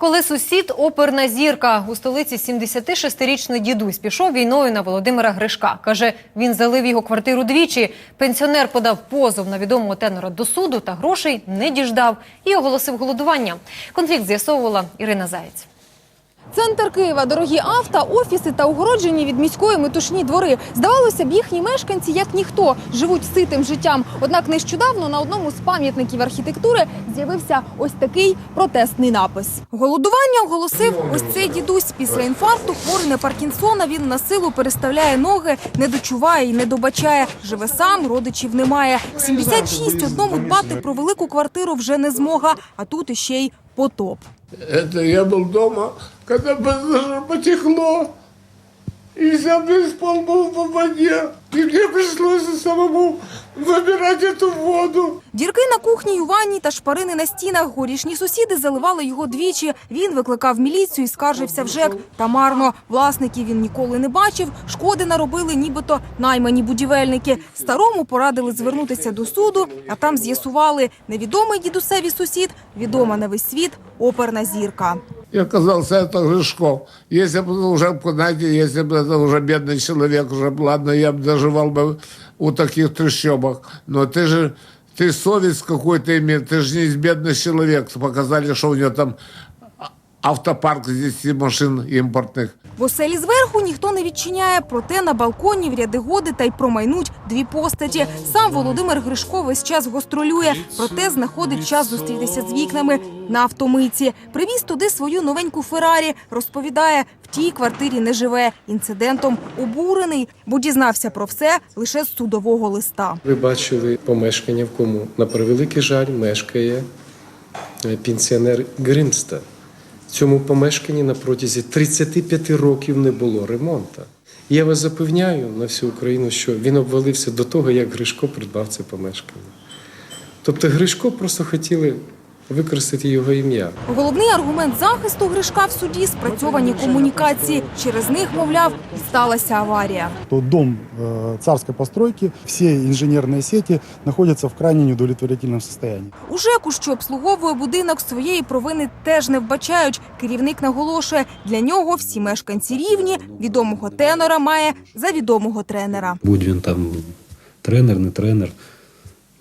Коли сусід оперна зірка у столиці 76-річний дідусь пішов війною на Володимира Гришка. Каже, він залив його квартиру двічі. Пенсіонер подав позов на відомого тенора до суду та грошей не діждав і оголосив голодування. Конфлікт з'ясовувала Ірина Заєць. Центр Києва, дорогі авто, офіси та огороджені від міської метушні двори. Здавалося б, їхні мешканці, як ніхто, живуть ситим життям. Однак нещодавно на одному з пам'ятників архітектури з'явився ось такий протестний напис. Голодування оголосив ось цей дідусь. Після інфаркту хворий на Паркінсона. Він на силу переставляє ноги, не дочуває і не добачає. Живе сам, родичів немає. В 76 одному дбати про велику квартиру вже не змога. А тут іще й потоп. Это я был дома, когда произошло потекло, и вся весь пол был в воде. И мне пришлось самому выбирать эту воду. Дірки на кухні й у ванні та шпарини на стінах. Горішні сусіди заливали його двічі. Він викликав міліцію і скаржився в ЖЕК. Та марно. Власників він ніколи не бачив. Шкоди наробили нібито наймані будівельники. Старому порадили звернутися до суду, а там з'ясували невідомий дідусеві сусід, відома на весь світ оперна зірка. И оказался это Гришков. Если бы уже, знаете, если бы это уже бедный человек, уже, б, ладно, я бы доживал бы У таких трущобах. Но ты же, ты совесть какой-то имеешь, ты же не из бедный человек. Показали, что у него там а- автопарк из 10 машин импортных. В оселі зверху ніхто не відчиняє, проте на балконі в ряди годи та й промайнуть дві постаті. Сам Володимир Гришко весь час гастролює, проте знаходить час зустрітися з вікнами на автомийці. Привіз туди свою новеньку Феррарі. Розповідає, в тій квартирі не живе. Інцидентом обурений, бо дізнався про все лише з судового листа. Ви бачили помешкання, в кому, на превеликий жаль, мешкає е, пенсіонер Гримста. Цьому помешканні на протязі 35 років не було ремонту. Я вас запевняю на всю Україну, що він обвалився до того, як Гришко придбав це помешкання. Тобто Гришко просто хотіли використати його ім'я. Головний аргумент захисту Гришка в суді спрацьовані комунікації. Через них, мовляв, сталася аварія. то дом э, царской постройки, все инженерные сети находятся в крайне неудовлетворительном состоянии. У ЖЕКу, що обслуговує будинок, своєї провини теж не вбачають. Керівник наголошує, для нього всі мешканці рівні. Відомого тенора має за відомого тренера. будь він там тренер, не тренер.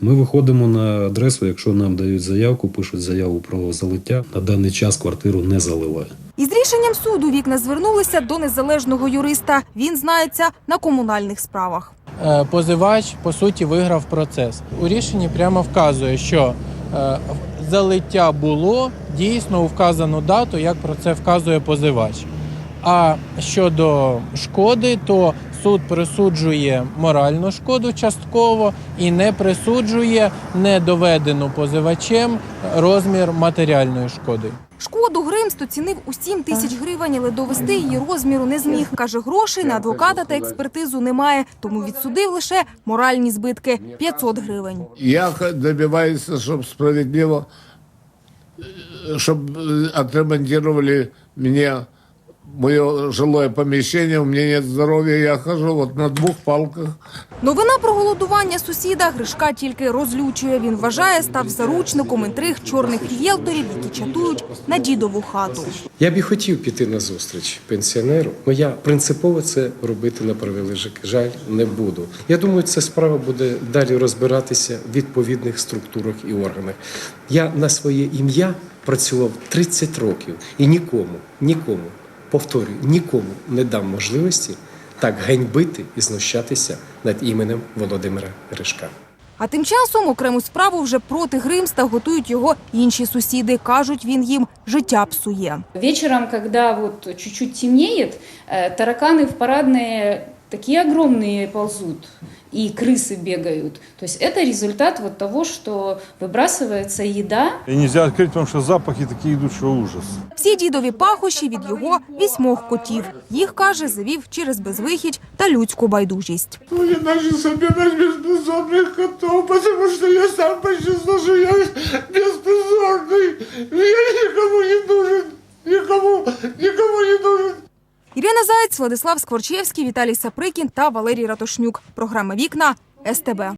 Ми виходимо на адресу, якщо нам дають заявку, пишуть заяву про залиття. На даний час квартиру не заливає. Із рішенням суду вікна звернулися до незалежного юриста. Він знається на комунальних справах. Е, позивач по суті виграв процес. У рішенні прямо вказує, що е, залиття було дійсно у вказану дату, як про це вказує позивач. А щодо шкоди, то суд присуджує моральну шкоду частково і не присуджує недоведену позивачем розмір матеріальної шкоди. Шкоду Гримст оцінив у 7 тисяч гривень, але довести її розміру не зміг. Каже, грошей на адвоката та експертизу немає, тому відсудив лише моральні збитки – 500 гривень. Я добиваюсь, чтобы справедливо, чтобы отремонтировали мне мое жилое помещение, у меня нет здоровья, я хожу вот на двух палках. Новина про голодування сусіда Гришка тільки розлючує. Він вважає, став заручником інтриг чорних рієлторів, які чатують на дідову хату. Я б і хотів піти на зустріч пенсіонеру, але я принципово це робити на превеликий жаль не буду. Я думаю, ця справа буде далі розбиратися в відповідних структурах і органах. Я на своє ім'я працював 30 років і нікому, нікому, повторюю, нікому не дам можливості так ганьбити і знущатися над іменем Володимира Гришка. А тим часом окрему справу вже проти Гримста готують його інші сусіди. Кажуть, він їм життя псує. Вечером, когда вот чуть-чуть темнеет, э, тараканы в парадные такие огромные ползут, и крысы бегают. То есть это результат вот того, что выбрасывается еда, И нельзя открыть, потому что запахи такие идут, что ужас. Всі дідові пахощі від його вісьмох котів. Їх, каже, завів через безвихідь та людську байдужість. Ну, я начал собирать беспризорных котов, потому что я сам почувствовал, что я беспризорный. Я никому не Ірина Заєць, Владислав Скворчевський, Віталій Саприкін та Валерій Ратошнюк. Програма «Вікна» СТБ.